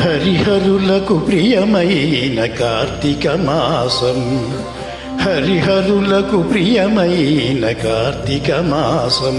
హరిహరులకు ప్రియమైన కార్తీక మాసం. హరిహరులకు ప్రియమైన కార్తీక మాసం.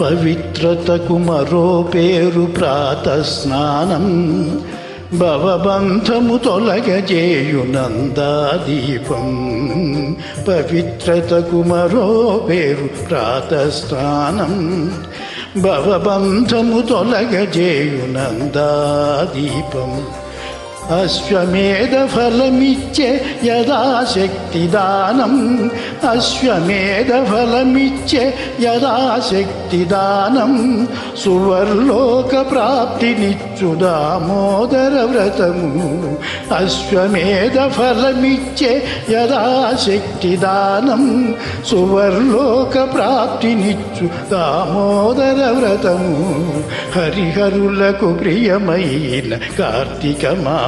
పవిత్రతకు మరో పేరు ప్రాతస్నానం. భవబంధము తొలగజేయునందాదీపం పవిత్రతకు మరో పేరు ప్రాతస్నానం. భవబంధము తొలగజేయునందా దీపం. అశ్వమేధ ఫలమిచ్చే యథాశక్తి దానం అశ్వమేధ ఫలమిచ్చే యథాశక్తి దానం సువర్లోక ప్రాప్తినిచ్చు దామోదర వ్రతము అశ్వమేధ ఫలమిచ్చే యథాశక్తి దానం సువర్లోక ప్రాప్తినిచ్చు దామోదర వ్రతము హరిహరులకు ప్రియమైన కార్తీక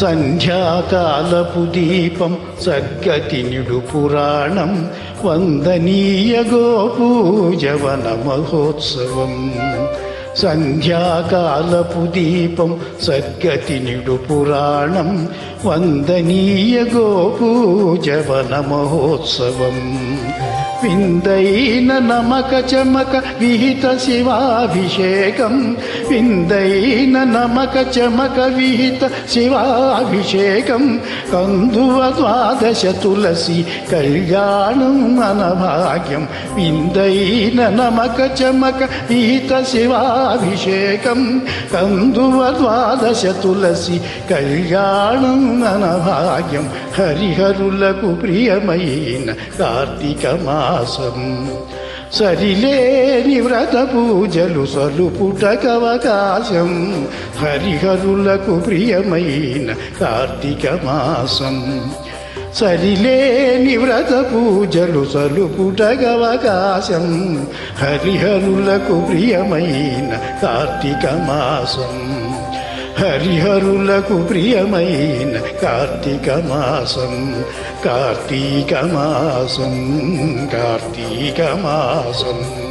సంధ్యాకాలపు దీపం సద్గతినిడు పురాణం వందనీయ గోపూజవన మహోత్సవం. సంధ్యాకాలపు దీపం సద్గతినిడు పురాణం వందనీయ గోపూజవన మహోత్సవం. విందైన నమక చమక విహిత శివాభిషేకం విందైన నమక చమక విహిత శివాభిషేకం. కందువ ద్వాదశ తులసి కళ్యాణం మన భాగ్యం విందైన నమక చమక విహిత శివా శివాభిషేకం కందువ ద్వాదశ తులసి కళ్యాణం అనభాగ్యం హరిహరులకు ప్రియమైన కార్తీక మాసం. సరిలేని వ్రత పూజలు సలుపుటకవకాశం హరిహరులకు ప్రియమైన కార్తీక మాసం. సరిలేని వ్రత పూజలు సలుపుటగవకాశం హరిహరులకు ప్రియమైన కార్తీక మాసం. హరిహరులకు ప్రియమైన కార్తీక మాసం కార్తీక మాసం కార్తీక మాసం.